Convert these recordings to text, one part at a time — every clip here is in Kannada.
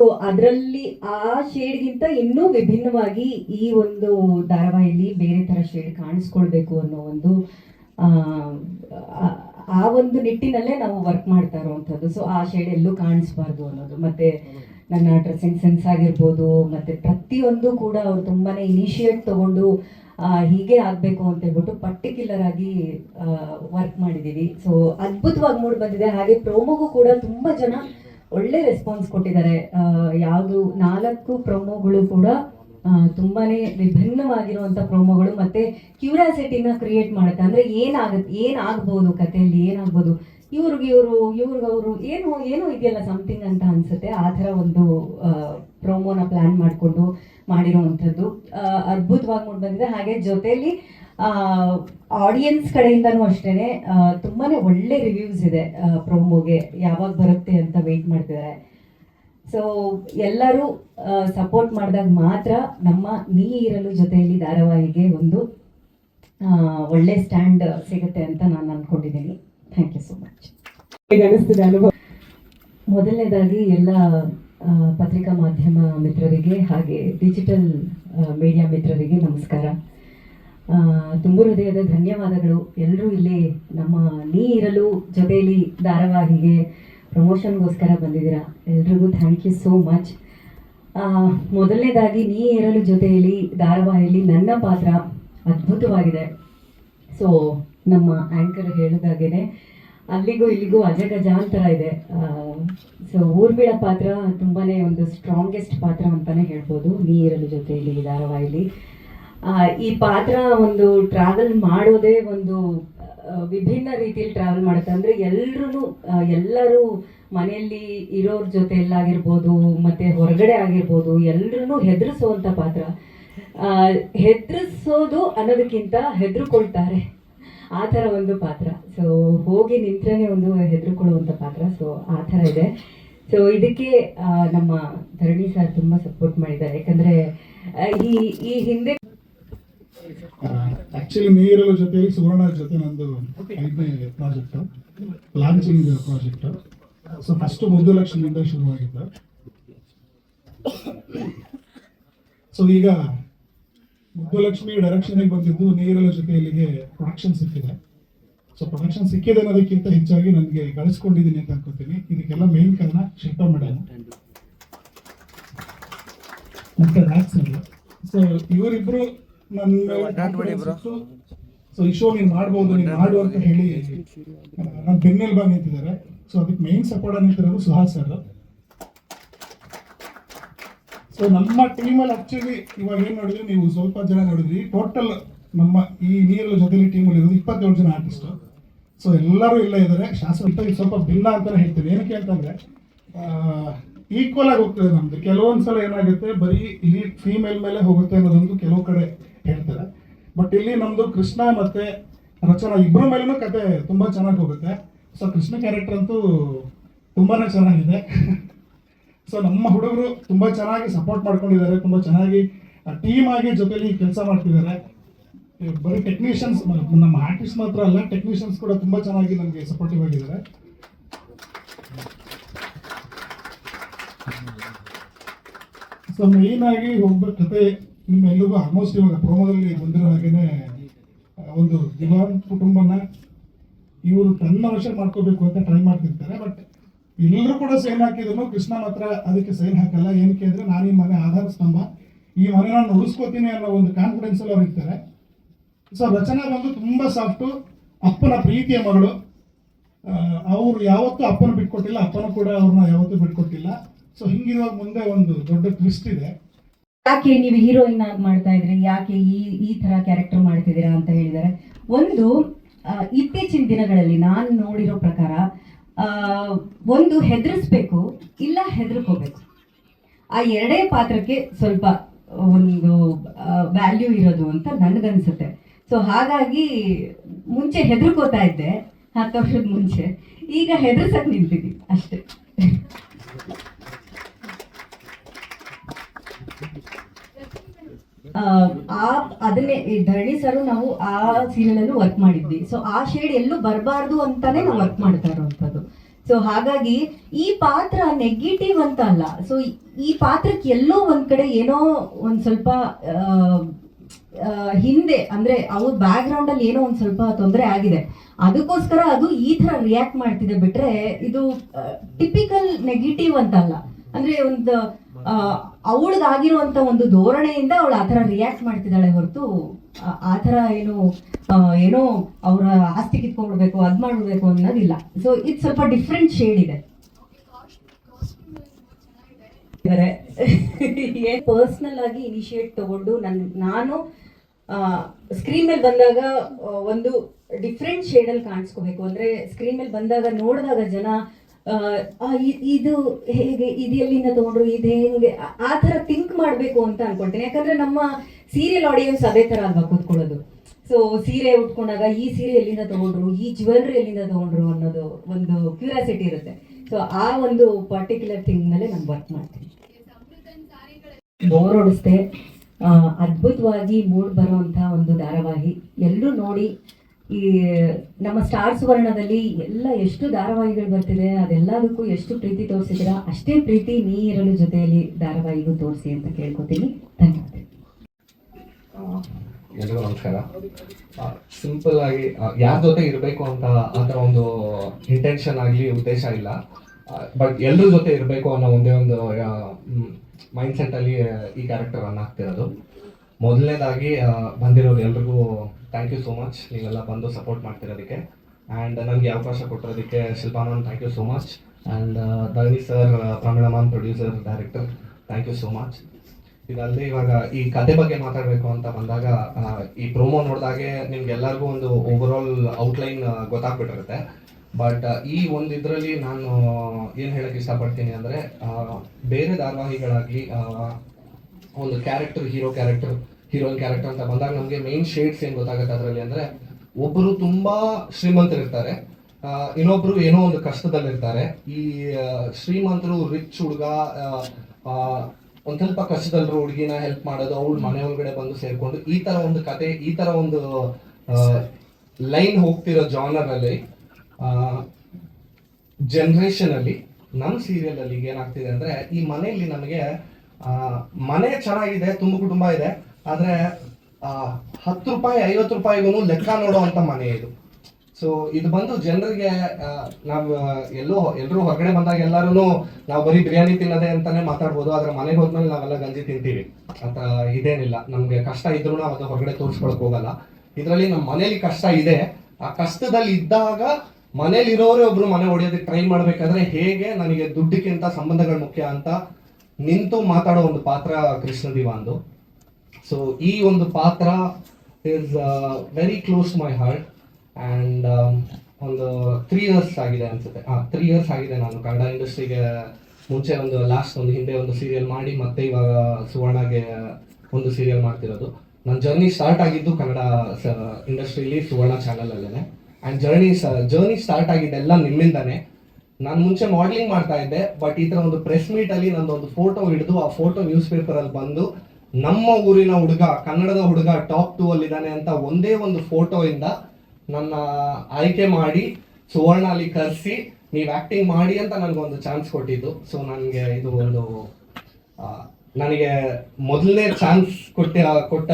ಸೊ ಅದರಲ್ಲಿ ಆ ಶೇಡ್ಗಿಂತ ಇನ್ನೂ ವಿಭಿನ್ನವಾಗಿ ಈ ಒಂದು ಧಾರಾವಾಹಿಯಲ್ಲಿ ಬೇರೆ ತರ ಶೇಡ್ ಕಾಣಿಸ್ಕೊಳ್ಬೇಕು ಅನ್ನೋ ಒಂದು ಆ, ಒಂದು ನಿಟ್ಟಿನಲ್ಲೇ ನಾವು ವರ್ಕ್ ಮಾಡ್ತಾ ಇರುವಂಥದ್ದು. ಸೊ ಆ ಶೇಡ್ ಎಲ್ಲೂ ಕಾಣಿಸ್ಬಾರ್ದು ಅನ್ನೋದು. ಮತ್ತೆ ನನ್ನ ಡ್ರೆಸ್ಸಿಂಗ್ ಸೆನ್ಸ್ ಆಗಿರ್ಬೋದು ಮತ್ತೆ ಪ್ರತಿಯೊಂದು ಕೂಡ ಅವ್ರು ತುಂಬಾನೇ ಇನಿಷಿಯೇಟ್ ತಗೊಂಡು ಹೀಗೆ ಆಗಬೇಕು ಅಂತ ಹೇಳ್ಬಿಟ್ಟು ಪರ್ಟಿಕ್ಯುಲರ್ ಆಗಿ ವರ್ಕ್ ಮಾಡಿದ್ದೀವಿ ಸೊ ಅದ್ಭುತವಾಗಿ ಮೂಡ್ ಬಂದಿದೆ. ಹಾಗೆ ಪ್ರೋಮೋಗೂ ಕೂಡ ತುಂಬಾ ಜನ ಒಳ್ಳೆ ರೆಸ್ಪಾನ್ಸ್ ಕೊಟ್ಟಿದ್ದಾರೆ. ಯಾವುದು ನಾಲ್ಕು ಪ್ರೊಮೋಗಳು ಕೂಡ ತುಂಬಾನೇ ವಿಭಿನ್ನವಾಗಿರುವಂತ ಪ್ರೊಮೋಗಳು ಮತ್ತೆ ಕ್ಯೂರಿಯಾಸಿಟಿನ ಕ್ರಿಯೇಟ್ ಮಾಡುತ್ತೆ. ಅಂದ್ರೆ ಏನಾಗುತ್ತೆ ಏನಾಗ್ಬೋದು ಕಥೆಯಲ್ಲಿ, ಏನಾಗ್ಬೋದು? ಇವ್ರಿಗೆ ಇವರು, ಇವ್ರಿಗೆ ಅವರು ಏನು ಏನು ಇದೆಯಲ್ಲ ಸಮಥಿಂಗ್ ಅಂತ ಅನ್ಸುತ್ತೆ. ಆ ಥರ ಒಂದು ಪ್ರೊಮೋನ ಪ್ಲಾನ್ ಮಾಡಿಕೊಂಡು ಮಾಡಿರೋವಂಥದ್ದು. ಅದ್ಭುತವಾಗಿ ಮೂಡ್ ಬಂದಿದೆ. ಹಾಗೆ ಜೊತೆಯಲ್ಲಿ ಆಡಿಯನ್ಸ್ ಕಡೆಯಿಂದನೂ ಅಷ್ಟೇ ತುಂಬಾ ತುಂಬಾನೇ ಒಳ್ಳೆ ರಿವ್ಯೂಸ್ ಇದೆ ಪ್ರೊಮೋಗೆ ಯಾವಾಗ ಬರುತ್ತೆ ಅಂತ ವೆಯ್ಟ್ ಮಾಡ್ತಿದ್ದಾರೆ. ಸೊ ಎಲ್ಲರೂ ಸಪೋರ್ಟ್ ಮಾಡಿದಾಗ ಮಾತ್ರ ನಮ್ಮ ನೀ ಇರಲು ಜೊತೆಯಲ್ಲಿ ಧಾರಾವಾಹಿಗೆ ಒಂದು ಒಳ್ಳೆ ಸ್ಟ್ಯಾಂಡ್ ಸಿಗುತ್ತೆ ಅಂತ ನಾನು ಅನ್ಕೊಂಡಿದ್ದೀನಿ. ಥ್ಯಾಂಕ್ ಯು ಸೊ ಮಚ್ ಅನಿಸ್ತಿದೆ ಅನುಭವ? ಮೊದಲನೇದಾಗಿ ಎಲ್ಲ ಪತ್ರಿಕಾ ಮಾಧ್ಯಮ ಮಿತ್ರರಿಗೆ ಹಾಗೆ ಡಿಜಿಟಲ್ ಮೀಡಿಯಾ ಮಿತ್ರರಿಗೆ ನಮಸ್ಕಾರ. ತುಂಬು ಹೃದಯದ ಧನ್ಯವಾದಗಳು. ಎಲ್ಲರೂ ಇಲ್ಲಿ ನಮ್ಮ ನೀ ಇರಲು ಜೊತೆಯಲ್ಲಿ ಧಾರಾವಾಹಿಗೆ ಪ್ರಮೋಷನ್ಗೋಸ್ಕರ ಬಂದಿದ್ದೀರಾ. ಎಲ್ರಿಗೂ ಥ್ಯಾಂಕ್ ಯು ಸೋ ಮಚ್. ಮೊದಲನೇದಾಗಿ ನೀ ಇರಲು ಜೊತೆಯಲ್ಲಿ ಧಾರಾವಾಹಿಯಲ್ಲಿ ನನ್ನ ಪಾತ್ರ ಅದ್ಭುತವಾಗಿದೆ. ಸೊ, ನಮ್ಮ ಆ್ಯಂಕರ್ ಹೇಳಿದಾಗೇನೆ, ಅಲ್ಲಿಗೂ ಇಲ್ಲಿಗೂ ಅಜಗಜಾಂತರ ಇದೆ. ಸೊ, ಊರ್ಮಿಳ ಪಾತ್ರ ತುಂಬಾ ಒಂದು ಸ್ಟ್ರಾಂಗೆಸ್ಟ್ ಪಾತ್ರ ಅಂತಲೇ ಹೇಳ್ಬೋದು. ನೀ ಇರಲು ಜೊತೆಯಲ್ಲಿ ಧಾರಾವಾಹಿಯಲ್ಲಿ ಈ ಪಾತ್ರ ಒಂದು ಟ್ರಾವೆಲ್ ಮಾಡೋದೇ ಒಂದು ವಿಭಿನ್ನ ರೀತಿಯಲ್ಲಿ ಟ್ರಾವೆಲ್ ಮಾಡುತ್ತೆ. ಅಂದ್ರೆ ಎಲ್ರೂ ಎಲ್ಲರೂ ಮನೆಯಲ್ಲಿ ಇರೋರ್ ಜೊತೆ ಮತ್ತು ಮತ್ತೆ ಹೊರಗಡೆ ಆಗಿರ್ಬೋದು ಎಲ್ರೂ ಹೆದರಿಸುವಂಥ ಪಾತ್ರ. ಹೆದರಿಸೋದು ಅನ್ನೋದಕ್ಕಿಂತ ಹೆದರ್ಕೊಳ್ತಾರೆ. ಆ ಥರ ಒಂದು ಪಾತ್ರ. ಸೊ ಹೋಗಿ ನಿಂತ್ರೇ ಒಂದು ಹೆದರ್ಕೊಳ್ಳುವಂಥ ಪಾತ್ರ. ಸೊ ಆ ಥರ ಇದೆ. ಸೊ ಇದಕ್ಕೆ ನಮ್ಮ ಧರಣಿ ಸರ್ ತುಂಬ ಸಪೋರ್ಟ್ ಮಾಡಿದ್ದಾರೆ. ಯಾಕಂದ್ರೆ ಈ ಈ ಹಿಂದೆ ಆಕ್ಚುಲಿ ನೀರಲ್ಲ ಜೊತೆಯಲ್ಲಿ ಸುವರ್ಣ ಜೊತೆ ನಂದು ಐದನೇ project launching project so first Muddu ಲಕ್ಷದಿಂದ ಶುರುವಾಗಿದ್ದು. ಸೊ ಈಗ ಮುದ್ದು ಲಕ್ಷ್ಮಿ ಡೈರೆಕ್ಷನ್ಗೆ ಬಂದಿದ್ದು ನೀರಲ ಜೊತೆಯಲ್ಲಿಗೆ ಪ್ರೊಡಕ್ಷನ್ ಸಿಕ್ಕಿದೆ. ಸೊ ಪ್ರೊಡಕ್ಷನ್ ಸಿಕ್ಕಿದೆ ಅನ್ನೋದಕ್ಕಿಂತ ಹೆಚ್ಚಾಗಿ ನನಗೆ ಗಳಿಸ್ಕೊಂಡಿದ್ದೀನಿ ಅಂತ ಅನ್ಕೋತೀನಿ. ಇದಕ್ಕೆಲ್ಲ ಮೇನ್ ಕಾರಣ ಶಿಲ್ಪಾ ಮೇಡಮ್ ಮತ್ತೆ ರಾಜ್ ಸರ್. ಸೊ ಇವರಿಬ್ರು ಸೊ ಈ ಶೋ ನೀನು ಮಾಡ್ಬೋದು ನೀನು ಮಾಡು ಅಂತ ಹೇಳಿ ನನ್ನ ಬಂದು ನಿಂತಿದ್ದಾರೆ. ಸೊ ಅದಕ್ಕೆ ಮೇನ್ ಸಪೋರ್ಟ್ ನಿಂತಿರೋದು ಸುಹಾಸ್ ಸರ್ ಸೊ ನಮ್ಮ ಟೀಮಲ್ಲಿ ಆಕ್ಚುಲಿ ಇವಾಗ ಏನು ನೋಡಿದ್ರಿ ನೀವು ಸ್ವಲ್ಪ ಜನ ನೋಡಿದ್ರಿ. ಟೋಟಲ್ ನಮ್ಮ ಈ ನೀರಲ್ಲ ಜೊತೆಲಿ ಟೀಮಲ್ಲಿ ಇರೋದು ಇಪ್ಪತ್ತೇಳು ಜನ ಆರ್ಟಿಸ್ಟ್ ಸೊ ಎಲ್ಲರೂ ಇಲ್ಲೇ ಇದ್ದಾರೆ. ಶಾಸಕ ಸ್ವಲ್ಪ ಭಿನ್ನ ಅಂತಾನೆ ಹೇಳ್ತೀನಿ. ಏನಕ್ಕೆ ಅಂತಂದ್ರೆ ಈಕ್ವಲ್ ಆಗಿ ಹೋಗ್ತದೆ ನಮ್ದು. ಕೆಲವೊಂದ್ಸಲ ಏನಾಗುತ್ತೆ ಬರೀ ಇಲ್ಲಿ ಫೀಮೇಲ್ ಮೇಲೆ ಹೋಗುತ್ತೆ ಅನ್ನೋದೊಂದು ಕೆಲವು ಕಡೆ ಹೇಳ್ತಾರೆ. ಬಟ್ ಇಲ್ಲಿ ನಮ್ಮದು ಕೃಷ್ಣ ಮತ್ತೆ ರಚನಾ ಇಬ್ಬರ ಮೇಲೂ ಕತೆ ತುಂಬಾ ಚೆನ್ನಾಗಿ ಹೋಗುತ್ತೆ. ಸೊ ಕೃಷ್ಣ ಕ್ಯಾರೆಕ್ಟರ್ ಅಂತೂ ತುಂಬಾನೇ ಚೆನ್ನಾಗಿದೆ. ಸೊ ನಮ್ಮ ಹುಡುಗರು ತುಂಬಾ ಚೆನ್ನಾಗಿ ಸಪೋರ್ಟ್ ಮಾಡ್ಕೊಂಡಿದ್ದಾರೆ, ತುಂಬಾ ಚೆನ್ನಾಗಿ ಟೀಮ್ ಆಗಿ ಜೊತೆಲಿ ಕೆಲಸ ಮಾಡ್ತಿದ್ದಾರೆ. ಬರೀ ಟೆಕ್ನಿಷಿಯನ್ಸ್ ನಮ್ಮ ಆರ್ಟಿಸ್ಟ್ ಮಾತ್ರ ಅಲ್ಲ ಟೆಕ್ನಿಷಿಯನ್ಸ್ ಕೂಡ ತುಂಬಾ ಚೆನ್ನಾಗಿ ನಮಗೆ ಸಪೋರ್ಟಿವ್ ಆಗಿದ್ದಾರೆ. ಸೊ ಮೇನ್ ಆಗಿ ಹೋಗ್ಬೇಕು ಕತೆ ನಿಮ್ಮೆಲ್ಲರಿಗೂ ಆಲ್ಮೋಸ್ಟ್ ಇವಾಗ ಪ್ರೋಮೋದಲ್ಲಿ ಬಂದಿರೋ ಹಾಗೇನೆ ಆ, ಒಂದು ದಿವಾನ್ ಕುಟುಂಬನ ಇವರು ತನ್ನ ವಶ ಮಾಡ್ಕೋಬೇಕು ಅಂತ ಟ್ರೈ ಮಾಡ್ತಿರ್ತಾರೆ ಬಟ್ ಎಲ್ಲರೂ ಕೂಡ ಸೈನ್ ಹಾಕಿದ್ರು ಕೃಷ್ಣ ಮಾತ್ರ ಅದಕ್ಕೆ ಸೈನ್ ಹಾಕಲ್ಲ ಏನಕ್ಕೆ ಅಂದರೆ ನಾನು ಈ ಮನೆ ಆಧಾರ ಸ್ತಂಭ ಈ ಮನೆ ನಾನು ಉಳಿಸ್ಕೋತೀನಿ ಅನ್ನೋ ಒಂದು ಕಾನ್ಫಿಡೆನ್ಸ್ ಅಲ್ಲಿ ಅವ್ರು ಇರ್ತಾರೆ. ಸೊ ರಚನಾ ಬಂದು ತುಂಬಾ ಸಾಫ್ಟು ಅಪ್ಪನ ಪ್ರೀತಿಯ ಮಗಳು. ಅವರು ಯಾವತ್ತೂ ಅಪ್ಪನ ಬಿಟ್ಕೊಟ್ಟಿಲ್ಲ ಅಪ್ಪನ ಕೂಡ ಅವ್ರನ್ನ ಯಾವತ್ತೂ ಬಿಟ್ಕೊಟ್ಟಿಲ್ಲ. ಸೊ ಹಿಂಗಿರುವಾಗ ಮುಂದೆ ಒಂದು ದೊಡ್ಡ ಟ್ವಿಸ್ಟ್ ಇದೆ. ಯಾಕೆ ನೀವು ಹೀರೋಯಿನ್ ಆಗಿ ಮಾಡ್ತಾ ಇದ್ರಿ? ಯಾಕೆ ಈ ಈ ತರ ಕ್ಯಾರೆಕ್ಟರ್ ಮಾಡ್ತಿದ್ದೀರಾ ಅಂತ ಹೇಳಿದ್ದಾರೆ. ಒಂದು ಇತ್ತೀಚಿನ ದಿನಗಳಲ್ಲಿ ನಾನು ನೋಡಿರೋ ಪ್ರಕಾರ ಒಂದು ಹೆದರಿಸ್ಬೇಕು, ಇಲ್ಲ ಹೆದರ್ಕೋಬೇಕು. ಆ ಎರಡೇ ಪಾತ್ರಕ್ಕೆ ಸ್ವಲ್ಪ ಒಂದು ವ್ಯಾಲ್ಯೂ ಇರೋದು ಅಂತ ನನಗನ್ಸುತ್ತೆ. ಸೊ ಹಾಗಾಗಿ ಮುಂಚೆ ಹೆದರ್ಕೋತಾ ಇದ್ದೆ ಹತ್ತು ವರ್ಷದ ಮುಂಚೆ. ಈಗ ಹೆದರ್ಸಕ್ ನಿಂತಿದ್ವಿ ಅಷ್ಟೇ. ಆ, ಅದನ್ನೇ ಧರಣಿ ಸರು ನಾವು ಆ ಸೀರಿಯಲ್ ಅಲ್ಲೂ ವರ್ಕ್ ಮಾಡಿದ್ವಿ. ಸೊ ಆ ಶೇಡ್ ಎಲ್ಲೂ ಬರಬಾರ್ದು ಅಂತಾನೆ ನಾವು ವರ್ಕ್ ಮಾಡ್ತಾ ಇರೋವಂಥದ್ದು. ಸೊ ಹಾಗಾಗಿ ಈ ಪಾತ್ರ ನೆಗೆಟಿವ್ ಅಂತ ಅಲ್ಲ. ಸೊ ಈ ಪಾತ್ರಕ್ಕೆ ಎಲ್ಲೋ ಒಂದ್ ಕಡೆ ಏನೋ ಒಂದ್ ಸ್ವಲ್ಪ ಹಿಂದೆ ಅಂದ್ರೆ ಅವ್ರ ಬ್ಯಾಕ್ ಗ್ರೌಂಡ್ ಅಲ್ಲಿ ಏನೋ ಒಂದ್ ಸ್ವಲ್ಪ ತೊಂದರೆ ಆಗಿದೆ. ಅದಕ್ಕೋಸ್ಕರ ಅದು ಈ ತರ ರಿಯಾಕ್ಟ್ ಮಾಡ್ತಿದೆ ಬಿಟ್ರೆ ಇದು ಟಿಪಿಕಲ್ ನೆಗೆಟಿವ್ ಅಂತ ಅಲ್ಲ. ಅಂದ್ರೆ ಒಂದು ಅವಳಿಗಾಗಿರುವಂತ ಒಂದು ಧೋರಣೆಯಿಂದ ಅವಳು ಆ ಥರ ರಿಯಾಕ್ಟ್ ಮಾಡ್ತಿದ್ದಾಳೆ ಹೊರತು, ಆ- ಥರ ಏನು ಏನೋ ಅವರ ಆಸ್ತಿ ಕಿತ್ಕೊಂಡ್ಬಿಡ್ಬೇಕು, ಅದ್ ಮಾಡ್ಬಿಡ್ಬೇಕು ಅನ್ನೋದಿಲ್ಲ. ಸೊ ಇದು ಸ್ವಲ್ಪ ಡಿಫ್ರೆಂಟ್ ಶೇಡ್ ಇದೆ. ಪರ್ಸ್ನಲ್ ಆಗಿ ಇನಿಷಿಯೇಟ್ ತಗೊಂಡು ನನ್, ನಾನು ಸ್ಕ್ರೀನ್ ಮೇಲೆ ಬಂದಾಗ ಒಂದು ಡಿಫ್ರೆಂಟ್ ಶೇಡಲ್ಲಿ ಕಾಣಿಸ್ಕೋಬೇಕು. ಅಂದ್ರೆ ಸ್ಕ್ರೀನ್ ಮೇಲೆ ಬಂದಾಗ ನೋಡಿದಾಗ ಜನ ಇದು ಹೇಗೆ ಇದು ಎಲ್ಲಿಂದ ತಗೊಂಡ್ರು, ಇದು ಹೆಂಗೆ, ಆ- ಥರ ಥಿಂಕ್ ಮಾಡಬೇಕು ಅಂತ ಅನ್ಕೊಳ್ತೀನಿ ಯಾಕಂದ್ರೆ ನಮ್ಮ ಸೀರಿಯಲ್ ಆಡಿಯನ್ಸ್ ಅದೇ ಥರ ಅಲ್ವಾ ಕೂತ್ಕೊಳ್ಳೋದು. ಸೊ ಸೀರೆ ಉಟ್ಕೊಂಡಾಗ ಈ ಸೀರೆ ಎಲ್ಲಿಂದ ತಗೊಂಡ್ರು, ಈ ಜ್ಯುವೆಲ್ರಿ ಎಲ್ಲಿಂದ ತಗೊಂಡ್ರು ಅನ್ನೋದು ಒಂದು ಕ್ಯೂರಿಯಾಸಿಟಿ ಇರುತ್ತೆ. ಸೊ ಆ ಒಂದು ಪರ್ಟಿಕ್ಯುಲರ್ ಥಿಂಗ್ ಮೇಲೆ ನಾನು ವರ್ಕ್ ಮಾಡ್ತೀನಿ. ಬೋರ್ ಹೊಡಿಸ್ದೆ ಅದ್ಭುತವಾಗಿ ಮೂಡ್ ಬರುವಂತ ಒಂದು ಧಾರಾವಾಹಿ ಎಲ್ಲರೂ ನೋಡಿ ಈ ನಮ್ಮ ಸ್ಟಾರ್ ಸುವರ್ಣದಲ್ಲಿ ಎಲ್ಲ ಎಷ್ಟು ಧಾರಾವಾಹಿಗಳು ಬರ್ತಿದೆ, ಅದೆಲ್ಲದಕ್ಕೂ ಎಷ್ಟು ಪ್ರೀತಿ ತೋರಿಸಿದ್ರ ಅಷ್ಟೇ ಪ್ರೀತಿ ನೀ ಇರಲು ಜೊತೆಯಲ್ಲಿ ಧಾರಾವಾಹಿಗೂ ತೋರಿಸಿ ಅಂತ ಕೇಳ್ಕೊತೀನಿ. ಧನ್ಯವಾದ ಎಲ್ರಿಗೂ ನಮಸ್ಕಾರ. ಸಿಂಪಲ್ ಆಗಿ ಯಾರ ಜೊತೆ ಇರಬೇಕು ಅಂತ ಆ ಒಂದು ಇಂಟೆನ್ಷನ್ ಆಗಲಿ ಉದ್ದೇಶ ಇಲ್ಲ. ಬಟ್ ಎಲ್ಲರ ಜೊತೆ ಇರಬೇಕು ಅನ್ನೋ ಒಂದೇ ಒಂದು ಮೈಂಡ್ ಸೆಟ್ ಅಲ್ಲಿ ಈ ಕ್ಯಾರೆಕ್ಟರ್ ಅನ್ನ ಆಗ್ತಿರೋದು. ಮೊದಲನೇದಾಗಿ ಬಂದಿರೋರು ಎಲ್ರಿಗೂ ಥ್ಯಾಂಕ್ ಯು ಸೋ ಮಚ್ ನೀವೆಲ್ಲ ಬಂದು ಸಪೋರ್ಟ್ ಮಾಡ್ತಿರೋದಕ್ಕೆ. ಆ್ಯಂಡ್ ನನಗೆ ಅವಕಾಶ ಕೊಟ್ಟಿರೋದಕ್ಕೆ Shilpa ma'am thank you so much and Dharani sir Pramila ma'am producer director thank you so much ಇದಲ್ಲದೆ ಇವಾಗ ಈ ಕತೆ ಬಗ್ಗೆ ಮಾತಾಡಬೇಕು ಅಂತ ಬಂದಾಗ ಈ ಪ್ರೊಮೋ ನೋಡಿದಾಗೆ ನಿಮ್ಗೆ ಎಲ್ಲರಿಗೂ ಒಂದು ಓವರ್ ಆಲ್ ಔಟ್ಲೈನ್ ಗೊತ್ತಾಗ್ಬಿಟ್ಟಿರುತ್ತೆ. ಬಟ್ ಈ ಒಂದು ಇದರಲ್ಲಿ ನಾನು ಏನು ಹೇಳಕ್ಕೆ ಇಷ್ಟಪಡ್ತೀನಿ ಅಂದರೆ ಬೇರೆ ಧಾರಾವಾಹಿಗಳಾಗಲಿ ಒಂದು character hero character heroine character ಅಂತ ಬಂದಾಗ ನಮಗೆ ಮೇನ್ ಶೇಡ್ಸ್ ಏನು ಗೊತ್ತಾಗುತ್ತೆ ಅದರಲ್ಲಿ ಅಂದರೆ ಒಬ್ಬರು ತುಂಬಾ ಶ್ರೀಮಂತರಿರ್ತಾರೆ. ಇನ್ನೊಬ್ರು ಏನೋ ಒಂದು ಕಷ್ಟದಲ್ಲಿರ್ತಾರೆ. ಈ ಶ್ರೀಮಂತರು ರಿಚ್ ಹುಡುಗ ಒಂದ್ ಸ್ವಲ್ಪ ಕಷ್ಟದಲ್ಲಿ ಹುಡುಗಿನ ಹೆಲ್ಪ್ ಮಾಡೋದು, ಅವ್ಳ ಮನೆ ಒಳಗಡೆ ಬಂದು ಸೇರ್ಕೊಂಡು ಈ ತರ ಒಂದು ಕತೆ, ಈ ತರ ಒಂದು ಲೈನ್ ಹೋಗ್ತಿರೋ ಜಾನರ್ ಅಲ್ಲಿ ಜನರೇಷನ್ ಅಲ್ಲಿ ನಮ್ಮ ಸೀರಿಯಲ್ ಅಲ್ಲಿ ಏನಾಗ್ತಿದೆ ಅಂದ್ರೆ ಈ ಮನೆಯಲ್ಲಿ ನಮಗೆ ಮನೆ ಚೆನ್ನಾಗಿದೆ, ತುಂಬ ಕುಟುಂಬ ಇದೆ, ಆದರೆ ಹತ್ತು ರೂಪಾಯಿ, ಐವತ್ತು ರೂಪಾಯಿಗೂ ಲೆಕ್ಕ ನೋಡುವಂಥ ಮನೆ ಇದು. ಸೊ ಇದು ಬಂದು ಜನರಿಗೆ ನಾವು ಎಲ್ಲೋ ಎಲ್ಲರೂ ಹೊರಗಡೆ ಬಂದಾಗ ಎಲ್ಲರೂ ನಾವು ಬರೀ ಬಿರಿಯಾನಿ ತಿನ್ನದೆ ಅಂತಾನೆ ಮಾತಾಡ್ಬೋದು, ಆದ್ರೆ ಮನೆಗೆ ಹೋದ್ಮೇಲೆ ನಾವೆಲ್ಲ ಗಂಜಿ ತಿಂತೀವಿ. ಅಂತ ಇದೇನಿಲ್ಲ. ನಮಗೆ ಕಷ್ಟ ಇದ್ರೂ ನಾವು ಅದು ಹೊರಗಡೆ ತೋರಿಸ್ಕೊಳಕ್ ಹೋಗಲ್ಲ. ಇದರಲ್ಲಿ ನಮ್ಮ ಮನೇಲಿ ಕಷ್ಟ ಇದೆ. ಆ ಕಷ್ಟದಲ್ಲಿ ಇದ್ದಾಗ ಮನೇಲಿ ಇರೋರೇ ಒಬ್ರು ಮನೆ ಹೊಡೆಯೋದಕ್ಕೆ ಟ್ರೈ ಮಾಡ್ಬೇಕಾದ್ರೆ ಹೇಗೆ ನನಗೆ ದುಡ್ಡಿಗಿಂತ ಸಂಬಂಧಗಳು ಮುಖ್ಯ ಅಂತ ನಿಂತು ಮಾತಾಡೋ ಒಂದು ಪಾತ್ರ ಕೃಷ್ಣ ದಿವಾಂದು ಸೊ ಈ ಒಂದು ಪಾತ್ರ is very close my heart and ಒಂದು ತ್ರೀ ಇಯರ್ಸ್ ಆಗಿದೆ ಅನ್ಸುತ್ತೆ. ಹಾಂ ತ್ರೀ ಇಯರ್ಸ್ ಆಗಿದೆ ನಾನು ಕನ್ನಡ ಇಂಡಸ್ಟ್ರಿಗೆ ಮುಂಚೆ ಒಂದು ಲಾಸ್ಟ್ ಒಂದು ಹಿಂದೆ ಒಂದು ಸೀರಿಯಲ್ ಮಾಡಿ ಮತ್ತೆ ಇವಾಗ ಸುವರ್ಣಗೆ ಒಂದು ಸೀರಿಯಲ್ ಮಾಡ್ತಿರೋದು. ನನ್ನ ಜರ್ನಿ ಸ್ಟಾರ್ಟ್ ಆಗಿದ್ದು ಕನ್ನಡ ಇಂಡಸ್ಟ್ರಿಲಿ ಸುವರ್ಣ ಚಾನಲಲ್ಲೇ ಆ್ಯಂಡ್ ಜರ್ನಿ ಜರ್ನಿ ಸ್ಟಾರ್ಟ್ ಆಗಿದ್ದೆಲ್ಲ ನಿಮ್ಮಿಂದಾನೆ. ನಾನು ಮುಂಚೆ ಮಾಡೆಲಿಂಗ್ ಮಾಡ್ತಾ ಇದ್ದೆ ಬಟ್ ಈ ತರ ಒಂದು ಪ್ರೆಸ್ ಮೀಟ್ ಅಲ್ಲಿ ಒಂದು ಫೋಟೋ ಹಿಡಿದು ಆ ಫೋಟೋ ನ್ಯೂಸ್ ಪೇಪರ್ ಅಲ್ಲಿ ಬಂದು, ನಮ್ಮ ಊರಿನ ಹುಡುಗ, ಕನ್ನಡದ ಹುಡುಗ ಟಾಪ್ ಟೂ ಅಲ್ಲಿ ಇದ್ದಾನೆ ಅಂತ ಒಂದೇ ಒಂದು ಫೋಟೋ ಇಂದ ನನ್ನ ಆಯ್ಕೆ ಮಾಡಿ ಸುವರ್ಣ ಅಲ್ಲಿ ಕರೆಸಿ, ನೀವು ಆಕ್ಟಿಂಗ್ ಮಾಡಿ ಅಂತ ನನಗೊಂದು ಚಾನ್ಸ್ ಕೊಟ್ಟಿದ್ದು. ಸೊ ನನಗೆ ಇದು ಒಂದು ನನಗೆ ಮೊದಲನೇ ಚಾನ್ಸ್ ಕೊಟ್ಟ ಕೊಟ್ಟ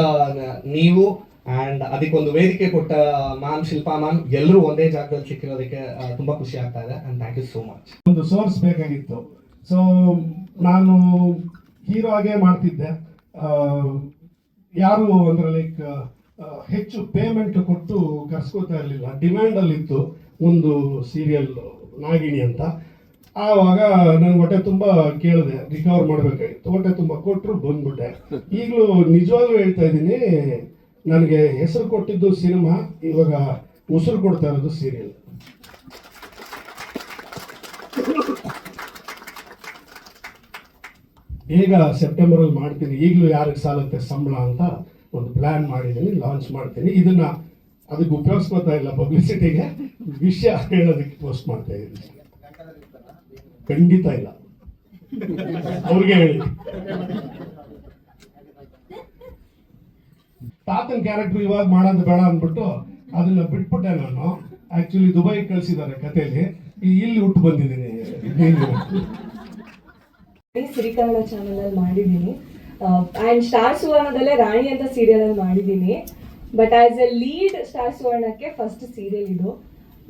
ನೀವು ಆ್ಯಂಡ್ ಅದಕ್ಕೊಂದು ವೇದಿಕೆ ಕೊಟ್ಟ ಮ್ಯಾಮ್ ಶಿಲ್ಪಾ ಮ್ಯಾಮ್ ಎಲ್ಲರೂ ಒಂದೇ ಜಾಗದಲ್ಲಿ ಸಿಕ್ಕಿರೋದಕ್ಕೆ ತುಂಬಾ ಖುಷಿ ಆಗ್ತಾ ಇದೆ. And thank you so much ಒಂದು ಸೋರ್ಸ್ ಬೇಕಾಗಿತ್ತು. ಸೊ ನಾನು ಹೀರೋ ಆಗೇ ಮಾಡ್ತಿದ್ದೆ. ಯಾರು ಅಂದ್ರೆ ಲೈಕ್ ಹೆಚ್ಚು ಪೇಮೆಂಟ್ ಕೊಟ್ಟು ಕರ್ಸ್ಕೋತಾ ಇರಲಿಲ್ಲ. ಡಿಮ್ಯಾಂಡಲ್ಲಿತ್ತು ಒಂದು ಸೀರಿಯಲ್ ನಾಗಿಣಿ ಅಂತ. ಆವಾಗ ನಾನು ಹೊಟ್ಟೆ ತುಂಬ ಕೇಳಿದೆ ರಿಕವರ್ ಮಾಡಬೇಕಾಗಿತ್ತು. ಹೊಟ್ಟೆ ತುಂಬ ಕೊಟ್ಟರು ಬಂದ್ಬಿಟ್ಟೆ. ಈಗಲೂ ನಿಜವಾಗ್ಲೂ ಹೇಳ್ತಾ ಇದ್ದೀನಿ ನನಗೆ ಹೆಸರು ಕೊಟ್ಟಿದ್ದು ಸಿನಿಮಾ, ಇವಾಗ ಉಸಿರು ಕೊಡ್ತಾ ಇರೋದು ಸೀರಿಯಲ್ ಈಗ ಸೆಪ್ಟೆಂಬರ್ ಅಲ್ಲಿ ಮಾಡ್ತೀನಿ. ಈಗಲೂ ಯಾರಿಗೆ ಸಾಲತ್ತೆ? ಸಂಬಳ ಅಂತ ಒಂದು ಪ್ಲಾನ್ ಮಾಡಿದ್ದೀನಿ ಲಾಂಚ್ ಮಾಡ್ತೀನಿ. ಇದನ್ನ ಅದಕ್ಕೆ ಉಪಯೋಗಿಸ್ಕೊತಾ ಇಲ್ಲ ಪಬ್ಲಿಸಿಟಿಗೆ ವಿಷಯ ಹೇಳೋದಕ್ಕೆ ಪೋಸ್ಟ್ ಮಾಡ್ತಾ ಇದ್ದೀನಿ. ಖಂಡಿತ ಇಲ್ಲ. ಅವ್ರಿಗೆ ಹೇಳಿ. ತಾತನ ಕ್ಯಾರೆಕ್ಟರ್ ಇವಾಗ ಮಾಡೋದು ಬೇಡ ಅಂದ್ಬಿಟ್ಟು ಅದನ್ನ ಬಿಟ್ಬಿಟ್ಟೆ ನಾನು. ಆಕ್ಚುಲಿ ದುಬೈ ಕಳ್ಸಿದ್ದಾರೆ ಕಥೆಯಲ್ಲಿ ಇಲ್ಲಿ ಹುಟ್ಟು ಬಂದಿದ್ದೀನಿ. ಸಿರಿಕನ್ನಡ ಚಾನಲ್ ಅಲ್ಲಿ ಮಾಡಿದ್ದೀನಿ ಆ್ಯಂಡ್ ಸ್ಟಾರ್ ಸುವರ್ಣದಲ್ಲೇ ರಾಣಿ ಅಂತ ಸೀರಿಯಲ್ ಅಲ್ಲಿ ಮಾಡಿದ್ದೀನಿ. But as a lead star ಸುವರ್ಣಕ್ಕೆ first serial ಇದು.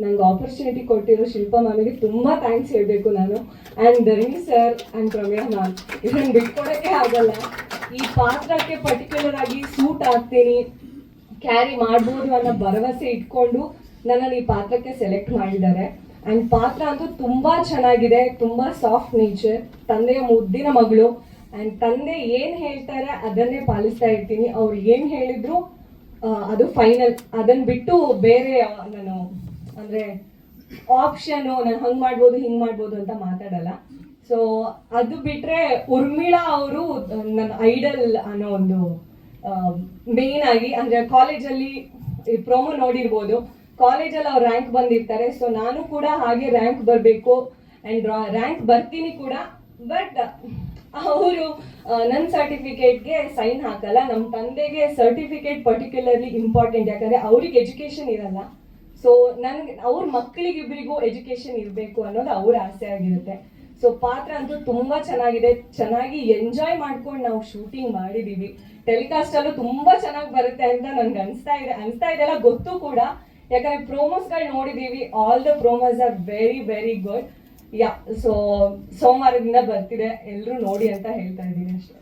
ನಂಗೆ ಆಪರ್ಚುನಿಟಿ ಕೊಟ್ಟಿರೋ ಶಿಲ್ಪ ಮ್ಯಾಮಿಗೆ ತುಂಬ ಥ್ಯಾಂಕ್ಸ್ ಹೇಳಬೇಕು ನಾನು. And Dharani sir and Pramila ma'am ಇದನ್ನು ಬಿಟ್ಕೊಡೋಕ್ಕೆ ಆಗಲ್ಲ. ಈ ಪಾತ್ರಕ್ಕೆ ಪರ್ಟಿಕ್ಯುಲರ್ ಆಗಿ ಸೂಟ್ ಆಗ್ತೀನಿ ಕ್ಯಾರಿ ಮಾಡ್ಬೋದು ಅನ್ನೋ ಭರವಸೆ ಇಟ್ಕೊಂಡು ನನ್ನನ್ನು ಈ ಪಾತ್ರಕ್ಕೆ ಸೆಲೆಕ್ಟ್ ಮಾಡಿದ್ದಾರೆ. ಆ್ಯಂಡ್ ಪಾತ್ರ ಅಂತೂ ತುಂಬ ಚೆನ್ನಾಗಿದೆ, ತುಂಬ ಸಾಫ್ಟ್ ನೇಚರ್ ತಂದೆಯ ಮುದ್ದಿನ ಮಗಳು. ಆ್ಯಂಡ್ ತಂದೆ ಏನು ಹೇಳ್ತಾರೆ ಅದನ್ನೇ ಪಾಲಿಸ್ತಾ ಇರ್ತೀನಿ. ಅವ್ರು ಏನು ಹೇಳಿದ್ರು ಅದು ಫೈನಲ್ ಅದನ್ನ ಬಿಟ್ಟು ಬೇರೆ ನಾನು ಅಂದರೆ ಆಪ್ಷನು ನಾನು ಹಂಗೆ ಮಾಡ್ಬೋದು, ಹಿಂಗೆ ಮಾಡ್ಬೋದು ಅಂತ ಮಾತಾಡಲ್ಲ. ಸೊ ಅದು ಬಿಟ್ಟರೆ ಉರ್ಮಿಳಾ ಅವರು ನನ್ನ ಐಡಲ್ ಅನ್ನೋ ಒಂದು ಮೇನ್ ಆಗಿ, ಅಂದರೆ ಕಾಲೇಜಲ್ಲಿ ಪ್ರೊಮೋ ನೋಡಿರ್ಬೋದು. ಕಾಲೇಜಲ್ಲಿ ಅವ್ರು ರ್ಯಾಂಕ್ ಬಂದಿರ್ತಾರೆ. ಸೊ ನಾನು ಕೂಡ ಹಾಗೆ ರ್ಯಾಂಕ್ ಬರಬೇಕು ಆ್ಯಂಡ್ ರ್ಯಾಂಕ್ ಬರ್ತೀನಿ ಕೂಡ. ಬಟ್ ಅವರು ನನ್ನ ಸರ್ಟಿಫಿಕೇಟ್ಗೆ ಸೈನ್ ಹಾಕಲ್ಲ. ನಮ್ಮ ತಂದೆಗೆ ಸರ್ಟಿಫಿಕೇಟ್ ಪರ್ಟಿಕ್ಯುಲರ್ಲಿ ಇಂಪಾರ್ಟೆಂಟ್ ಯಾಕಂದರೆ ಅವ್ರಿಗೆ ಎಜುಕೇಷನ್ ಇರಲ್ಲ. ಸೊ ನನ್ಗೆ, ಅವ್ರ ಮಕ್ಕಳಿಗಿಬ್ಬರಿಗೂ ಎಜುಕೇಶನ್ ಇರಬೇಕು ಅನ್ನೋದು ಅವ್ರ ಆಸೆ ಆಗಿರುತ್ತೆ. ಸೊ ಪಾತ್ರ ಅಂತೂ ತುಂಬಾ ಚೆನ್ನಾಗಿದೆ. ಚೆನ್ನಾಗಿ ಎಂಜಾಯ್ ಮಾಡ್ಕೊಂಡು ನಾವು ಶೂಟಿಂಗ್ ಮಾಡಿದೀವಿ. ಟೆಲಿಕಾಸ್ಟ್ ಅಲ್ಲೂ ತುಂಬಾ ಚೆನ್ನಾಗಿ ಬರುತ್ತೆ ಅಂತ ನನ್ಗೆ ಅನಿಸ್ತಾ ಇದೆ. ಅನಿಸ್ತಾ ಇದೆಲ್ಲ ಗೊತ್ತು ಕೂಡ. ಯಾಕಂದ್ರೆ ಪ್ರೋಮೋಸ್ಗಳು ನೋಡಿದೀವಿ. All the promos are very very good yeah so ಸೋಮವಾರದಿಂದ ಬರ್ತಿದೆ. ಎಲ್ಲರೂ ನೋಡಿ ಅಂತ ಹೇಳ್ತಾ ಇದ್ದೀನಿ ಅಷ್ಟೇ.